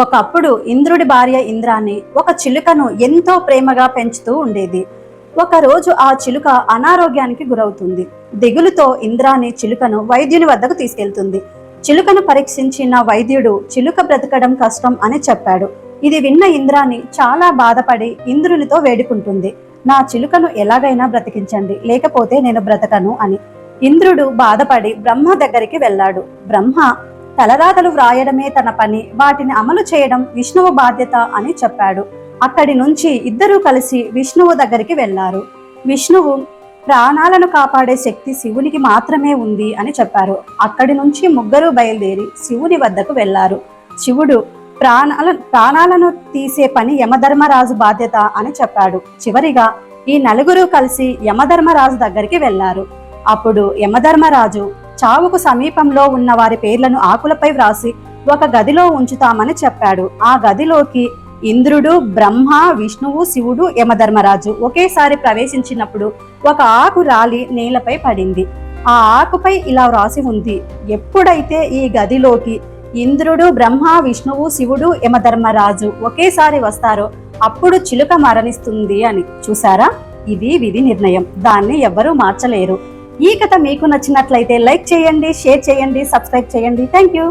ఒకప్పుడు ఇంద్రుడి భార్య ఇంద్రాణి ఒక చిలుకను ఎంతో ప్రేమగా పెంచుతూ ఉండేది. ఒకరోజు ఆ చిలుక అనారోగ్యానికి గురవుతుంది. దిగులుతో ఇంద్రాణి చిలుకను వైద్యుని వద్దకు తీసుకెళ్తుంది. చిలుకను పరీక్షించిన వైద్యుడు చిలుక బ్రతకడం కష్టం అని చెప్పాడు. ఇది విన్న ఇంద్రాణి చాలా బాధపడి ఇంద్రునితో వేడుకుంటుంది. నా చిలుకను ఎలాగైనా బ్రతికించండి లేకపోతే నేను బ్రతకను అని. ఇంద్రుడు బాధపడి బ్రహ్మ దగ్గరికి వెళ్ళాడు. బ్రహ్మ తలరాతలు వ్రాయడమే తన పని వాటిని అమలు చేయడం విష్ణువు బాధ్యత అని చెప్పాడు. అక్కడి నుంచి ఇద్దరూ కలిసి విష్ణువు దగ్గరికి వెళ్ళారు. విష్ణువు ప్రాణాలను కాపాడే శక్తి శివునికి మాత్రమే ఉంది అని చెప్పారు. అక్కడి నుంచి ముగ్గురు బయలుదేరి శివుని వద్దకు వెళ్ళారు. శివుడు ప్రాణాల ప్రాణాలను తీసే పని యమధర్మరాజు బాధ్యత అని చెప్పాడు. చివరిగా ఈ నలుగురు కలిసి యమధర్మరాజు దగ్గరికి వెళ్ళారు. అప్పుడు యమధర్మరాజు చావుకు సమీపంలో ఉన్న వారి పేర్లను ఆకులపై వ్రాసి ఒక గదిలో ఉంచుతామని చెప్పాడు. ఆ గదిలోకి ఇంద్రుడు బ్రహ్మ విష్ణువు శివుడు యమధర్మరాజు ఒకేసారి ప్రవేశించినప్పుడు ఒక ఆకు రాలి నేలపై పడింది. ఆ ఆకుపై ఇలా వ్రాసి ఉంది ఎప్పుడైతే ఈ గదిలోకి ఇంద్రుడు బ్రహ్మ విష్ణువు శివుడు యమధర్మరాజు ఒకేసారి వస్తారో అప్పుడు చిలుక మరణిస్తుంది అని. చూసారా ఇది విధి నిర్ణయం. దాన్ని ఎవ్వరూ మార్చలేరు. ఈ కథ మీకు నచ్చినట్లయితే లైక్ చేయండి షేర్ చేయండి సబ్స్క్రైబ్ చేయండి. Thank you